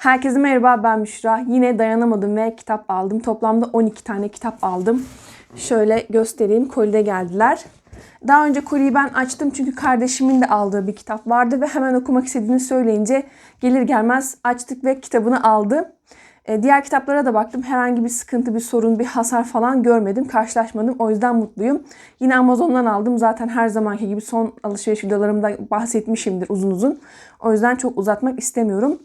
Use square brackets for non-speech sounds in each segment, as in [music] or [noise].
Herkese merhaba ben Müşra. Yine dayanamadım ve kitap aldım. Toplamda 12 tane kitap aldım. Şöyle göstereyim. Kolide geldiler. Daha önce koliyi ben açtım çünkü kardeşimin de aldığı bir kitap vardı ve hemen okumak istediğini söyleyince gelir gelmez açtık ve kitabını aldı. E, diğer kitaplara da baktım. Herhangi bir sıkıntı, bir sorun, bir hasar falan görmedim. Karşılaşmadım. O yüzden mutluyum. Yine Amazon'dan aldım. Zaten her zamanki gibi son alışveriş videolarımda bahsetmişimdir uzun uzun. O yüzden çok uzatmak istemiyorum.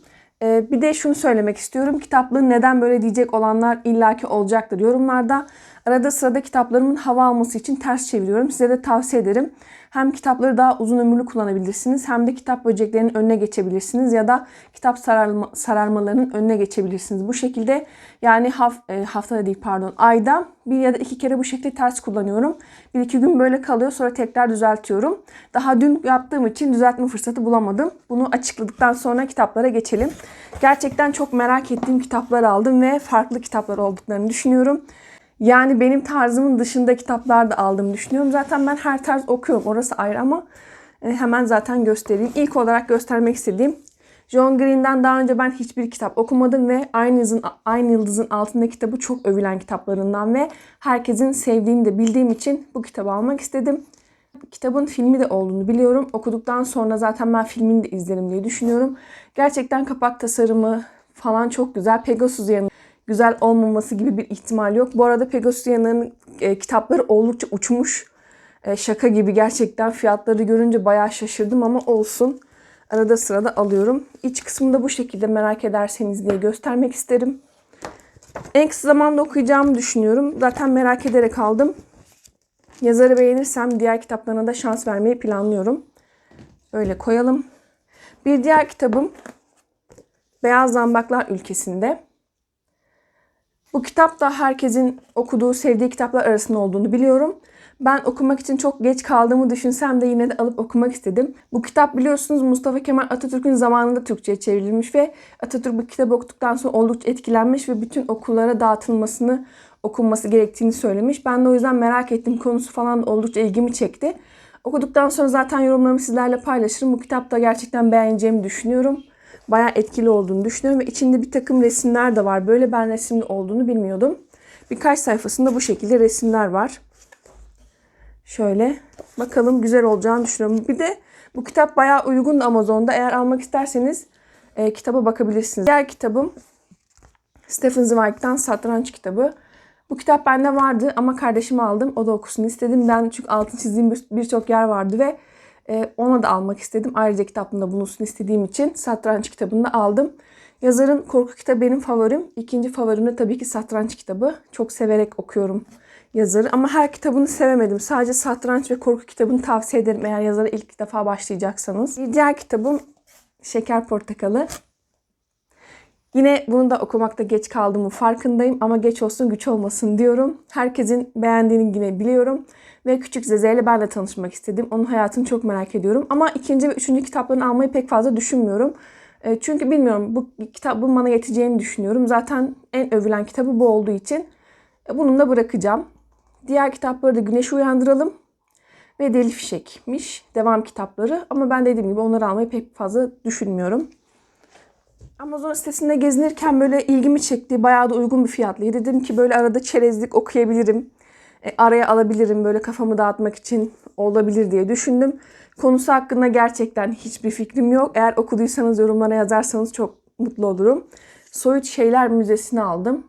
E, bir de şunu söylemek istiyorum. Kitaplığın neden böyle diyecek olanlar illaki olacaktır yorumlarda. Arada sırada kitaplarımın hava alması için ters çeviriyorum. Size de tavsiye ederim. Hem kitapları daha uzun ömürlü kullanabilirsiniz hem de kitap böceklerinin önüne geçebilirsiniz ya da kitap sararma, sararmalarının önüne geçebilirsiniz. Bu şekilde yani haf, e, haftada değil pardon ayda bir ya da iki kere bu şekilde ters kullanıyorum. Bir iki gün böyle kalıyor sonra tekrar düzeltiyorum. Daha dün yaptığım için düzeltme fırsatı bulamadım. Bunu açıkladıktan sonra kitaplara geçelim. Gerçekten çok merak ettiğim kitaplar aldım ve farklı kitaplar olduklarını düşünüyorum. Yani benim tarzımın dışında kitaplar da aldığımı düşünüyorum. Zaten ben her tarz okuyorum. Orası ayrı ama e, hemen zaten göstereyim. İlk olarak göstermek istediğim John Green'den daha önce ben hiçbir kitap okumadım ve Aynı Yıldızın, Aynı Yıldızın Altında kitabı çok övülen kitaplarından ve herkesin sevdiğini de bildiğim için bu kitabı almak istedim. Kitabın filmi de olduğunu biliyorum. Okuduktan sonra zaten ben filmini de izlerim diye düşünüyorum. Gerçekten kapak tasarımı falan çok güzel. Pegasus yanı güzel olmaması gibi bir ihtimal yok. Bu arada Pegasus e, kitapları oldukça uçmuş. E, şaka gibi gerçekten fiyatları görünce bayağı şaşırdım ama olsun. Arada sırada alıyorum. İç kısmında bu şekilde merak ederseniz diye göstermek isterim. En kısa zamanda okuyacağımı düşünüyorum. Zaten merak ederek aldım. Yazarı beğenirsem diğer kitaplarına da şans vermeyi planlıyorum. Öyle koyalım. Bir diğer kitabım Beyaz Zambaklar Ülkesinde. Bu kitap da herkesin okuduğu, sevdiği kitaplar arasında olduğunu biliyorum. Ben okumak için çok geç kaldığımı düşünsem de yine de alıp okumak istedim. Bu kitap biliyorsunuz Mustafa Kemal Atatürk'ün zamanında Türkçe'ye çevrilmiş ve Atatürk bu kitabı okuduktan sonra oldukça etkilenmiş ve bütün okullara dağıtılmasını, okunması gerektiğini söylemiş. Ben de o yüzden merak ettim. Konusu falan oldukça ilgimi çekti. Okuduktan sonra zaten yorumlarımı sizlerle paylaşırım. Bu kitapta gerçekten beğeneceğimi düşünüyorum bayağı etkili olduğunu düşünüyorum. Ve içinde bir takım resimler de var. Böyle ben resimli olduğunu bilmiyordum. Birkaç sayfasında bu şekilde resimler var. Şöyle bakalım güzel olacağını düşünüyorum. Bir de bu kitap bayağı uygun Amazon'da. Eğer almak isterseniz e, kitaba bakabilirsiniz. Diğer kitabım Stephen Zweig'den Satranç kitabı. Bu kitap bende vardı ama kardeşime aldım. O da okusun istedim. Ben çünkü altın çizdiğim birçok yer vardı ve e, ona da almak istedim. Ayrıca kitabında bulunsun istediğim için satranç kitabını da aldım. Yazarın korku kitabı benim favorim. İkinci favorim de tabii ki satranç kitabı. Çok severek okuyorum yazarı. Ama her kitabını sevemedim. Sadece satranç ve korku kitabını tavsiye ederim eğer yazara ilk defa başlayacaksanız. Bir diğer kitabım Şeker Portakalı. Yine bunu da okumakta geç kaldığımı farkındayım ama geç olsun güç olmasın diyorum. Herkesin beğendiğini yine biliyorum. Ve Küçük Zeze ile ben de tanışmak istedim. Onun hayatını çok merak ediyorum. Ama ikinci ve üçüncü kitaplarını almayı pek fazla düşünmüyorum. E, çünkü bilmiyorum bu kitabın bana yeteceğini düşünüyorum. Zaten en övülen kitabı bu olduğu için e, bununla bırakacağım. Diğer kitapları da Güneşi Uyandıralım ve Deli Fişek'miş devam kitapları. Ama ben dediğim gibi onları almayı pek fazla düşünmüyorum. Amazon sitesinde gezinirken böyle ilgimi çekti. Bayağı da uygun bir fiyatlıydı. Dedim ki böyle arada çerezlik okuyabilirim. E, araya alabilirim böyle kafamı dağıtmak için olabilir diye düşündüm. Konusu hakkında gerçekten hiçbir fikrim yok. Eğer okuduysanız yorumlara yazarsanız çok mutlu olurum. Soyut Şeyler Müzesi'ni aldım.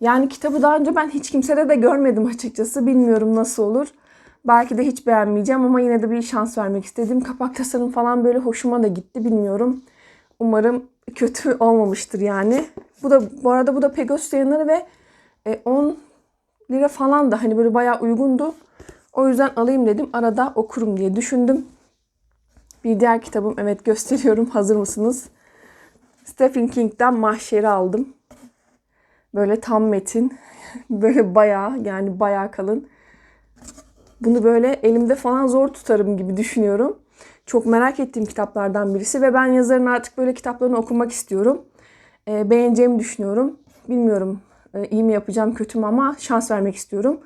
Yani kitabı daha önce ben hiç kimsede de görmedim açıkçası. Bilmiyorum nasıl olur. Belki de hiç beğenmeyeceğim ama yine de bir şans vermek istedim. Kapak tasarım falan böyle hoşuma da gitti bilmiyorum. Umarım kötü olmamıştır yani. Bu da bu arada bu da Pegasus yayınları ve 10 e, lira falan da hani böyle bayağı uygundu. O yüzden alayım dedim. Arada okurum diye düşündüm. Bir diğer kitabım evet gösteriyorum. [laughs] Hazır mısınız? Stephen King'den Mahşer'i aldım. Böyle tam metin. [laughs] Böyle bayağı yani bayağı kalın. Bunu böyle elimde falan zor tutarım gibi düşünüyorum. Çok merak ettiğim kitaplardan birisi ve ben yazarın artık böyle kitaplarını okumak istiyorum. E, beğeneceğimi düşünüyorum. Bilmiyorum e, iyi mi yapacağım kötü mü ama şans vermek istiyorum.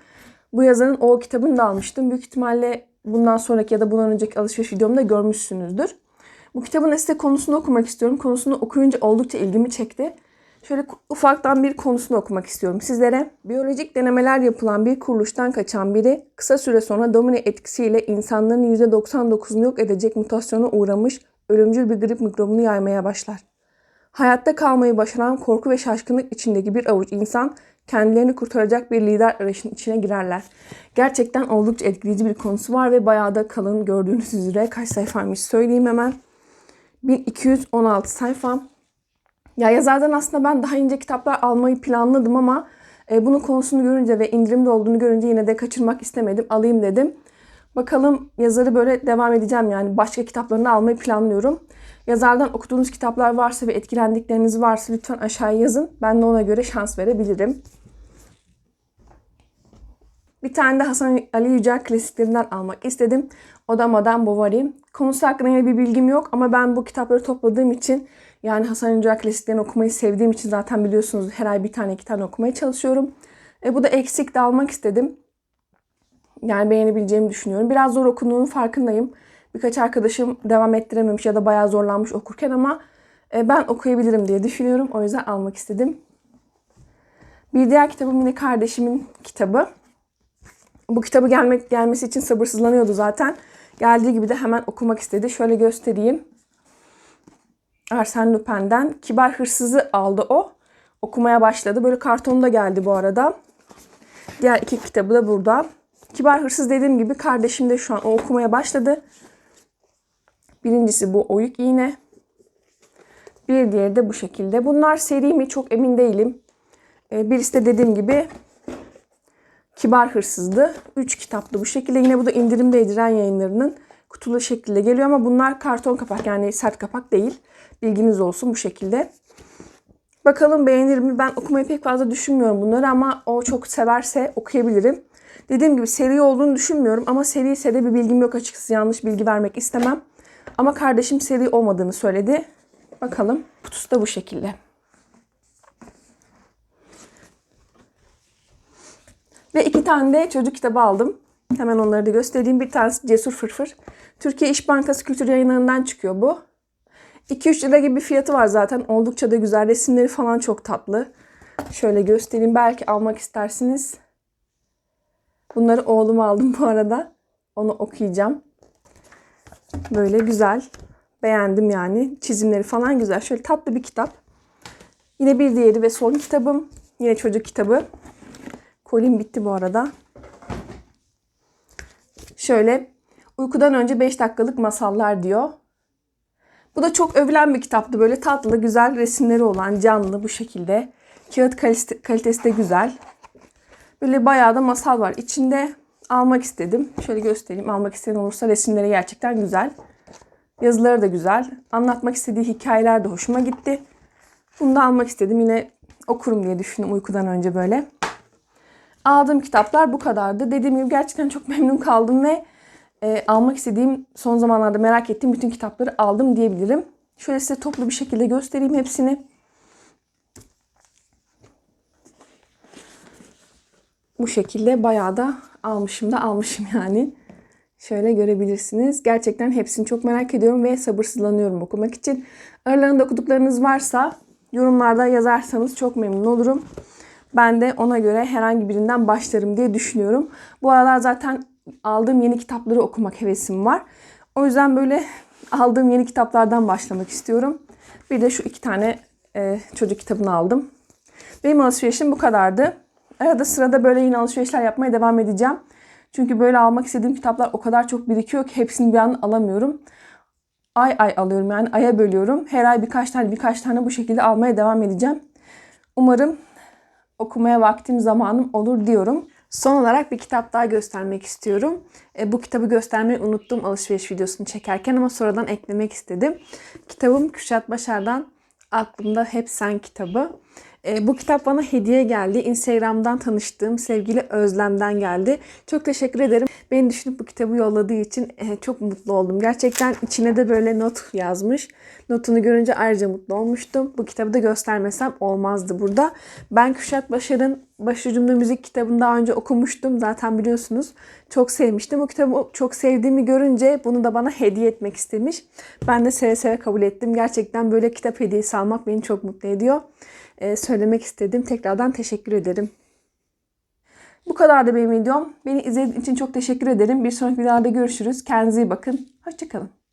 Bu yazarın o kitabını da almıştım. Büyük ihtimalle bundan sonraki ya da bundan önceki alışveriş videomda görmüşsünüzdür. Bu kitabın size konusunu okumak istiyorum. Konusunu okuyunca oldukça ilgimi çekti. Şöyle ufaktan bir konusunu okumak istiyorum sizlere. Biyolojik denemeler yapılan bir kuruluştan kaçan biri kısa süre sonra domino etkisiyle insanların %99'unu yok edecek mutasyona uğramış ölümcül bir grip mikrobunu yaymaya başlar. Hayatta kalmayı başaran korku ve şaşkınlık içindeki bir avuç insan kendilerini kurtaracak bir lider arayışının içine girerler. Gerçekten oldukça etkileyici bir konusu var ve bayağı da kalın gördüğünüz üzere kaç sayfaymış söyleyeyim hemen. 1216 sayfa. Ya yazardan aslında ben daha ince kitaplar almayı planladım ama e, bunun konusunu görünce ve indirimde olduğunu görünce yine de kaçırmak istemedim. Alayım dedim. Bakalım yazarı böyle devam edeceğim yani başka kitaplarını almayı planlıyorum. Yazardan okuduğunuz kitaplar varsa ve etkilendikleriniz varsa lütfen aşağıya yazın. Ben de ona göre şans verebilirim. Bir tane de Hasan Ali Yücel klasiklerinden almak istedim. O da Madame Bovary. Konusu hakkında yine bir bilgim yok ama ben bu kitapları topladığım için yani Hasan Yücel klasiklerini okumayı sevdiğim için zaten biliyorsunuz her ay bir tane iki tane okumaya çalışıyorum. E, bu da eksik de almak istedim. Yani beğenebileceğimi düşünüyorum. Biraz zor okunduğunun farkındayım. Birkaç arkadaşım devam ettirememiş ya da bayağı zorlanmış okurken ama e, ben okuyabilirim diye düşünüyorum. O yüzden almak istedim. Bir diğer kitabım yine kardeşimin kitabı. Bu kitabı gelmek gelmesi için sabırsızlanıyordu zaten. Geldiği gibi de hemen okumak istedi. Şöyle göstereyim. Arsène Lupin'den Kibar Hırsızı aldı o. Okumaya başladı. Böyle kartonda geldi bu arada. Diğer iki kitabı da burada. Kibar Hırsız dediğim gibi kardeşim de şu an o okumaya başladı. Birincisi bu oyuk iğne. Bir diğeri de bu şekilde. Bunlar seri mi çok emin değilim. Ee, birisi de dediğim gibi Kibar Hırsız'dı. Üç kitaptı bu şekilde. Yine bu da indirimdeydi Ren yayınlarının. Kutulu şekilde geliyor ama bunlar karton kapak yani sert kapak değil. Bilginiz olsun bu şekilde. Bakalım beğenir mi? Ben okumayı pek fazla düşünmüyorum bunları ama o çok severse okuyabilirim. Dediğim gibi seri olduğunu düşünmüyorum ama seri ise de bir bilgim yok açıkçası. Yanlış bilgi vermek istemem. Ama kardeşim seri olmadığını söyledi. Bakalım. Kutusu da bu şekilde. Ve iki tane de çocuk kitabı aldım. Hemen onları da göstereyim. Bir tanesi Cesur Fırfır. Türkiye İş Bankası Kültür Yayınlarından çıkıyor bu. 2-3 lira gibi bir fiyatı var zaten. Oldukça da güzel. Resimleri falan çok tatlı. Şöyle göstereyim. Belki almak istersiniz. Bunları oğlum aldım bu arada. Onu okuyacağım. Böyle güzel. Beğendim yani. Çizimleri falan güzel. Şöyle tatlı bir kitap. Yine bir diğeri ve son kitabım. Yine çocuk kitabı. Kolim bitti bu arada. Şöyle uykudan önce 5 dakikalık masallar diyor. Bu da çok övülen bir kitaptı. Böyle tatlı, güzel resimleri olan, canlı bu şekilde. Kağıt kalitesi, de güzel. Böyle bayağı da masal var. İçinde almak istedim. Şöyle göstereyim. Almak isteyen olursa resimleri gerçekten güzel. Yazıları da güzel. Anlatmak istediği hikayeler de hoşuma gitti. Bunu da almak istedim. Yine okurum diye düşündüm uykudan önce böyle. Aldığım kitaplar bu kadardı. Dediğim gibi gerçekten çok [laughs] memnun kaldım ve e, almak istediğim, son zamanlarda merak ettiğim bütün kitapları aldım diyebilirim. Şöyle size toplu bir şekilde göstereyim hepsini. Bu şekilde bayağı da almışım da almışım yani. Şöyle görebilirsiniz. Gerçekten hepsini çok merak ediyorum ve sabırsızlanıyorum okumak için. Aralarında okuduklarınız varsa yorumlarda yazarsanız çok memnun olurum. Ben de ona göre herhangi birinden başlarım diye düşünüyorum. Bu aralar zaten aldığım yeni kitapları okumak hevesim var. O yüzden böyle aldığım yeni kitaplardan başlamak istiyorum. Bir de şu iki tane e, çocuk kitabını aldım. Benim alışverişim bu kadardı. Arada sırada böyle yine alışverişler yapmaya devam edeceğim. Çünkü böyle almak istediğim kitaplar o kadar çok birikiyor ki hepsini bir an alamıyorum. Ay ay alıyorum yani aya bölüyorum. Her ay birkaç tane birkaç tane bu şekilde almaya devam edeceğim. Umarım okumaya vaktim zamanım olur diyorum. Son olarak bir kitap daha göstermek istiyorum. E, bu kitabı göstermeyi unuttum alışveriş videosunu çekerken ama sonradan eklemek istedim. Kitabım Kürşat Başar'dan Aklımda Hep Sen kitabı. E, bu kitap bana hediye geldi. Instagram'dan tanıştığım sevgili Özlem'den geldi. Çok teşekkür ederim. Beni düşünüp bu kitabı yolladığı için e, çok mutlu oldum. Gerçekten içine de böyle not yazmış. Notunu görünce ayrıca mutlu olmuştum. Bu kitabı da göstermesem olmazdı burada. Ben Kürşat Başar'ın Başucumda Müzik kitabını daha önce okumuştum. Zaten biliyorsunuz. Çok sevmiştim. O kitabı çok sevdiğimi görünce bunu da bana hediye etmek istemiş. Ben de seve seve kabul ettim. Gerçekten böyle kitap hediyesi almak beni çok mutlu ediyor. Ee, söylemek istedim. Tekrardan teşekkür ederim. Bu kadar da benim videom. Beni izlediğiniz için çok teşekkür ederim. Bir sonraki videoda görüşürüz. Kendinize iyi bakın. Hoşçakalın.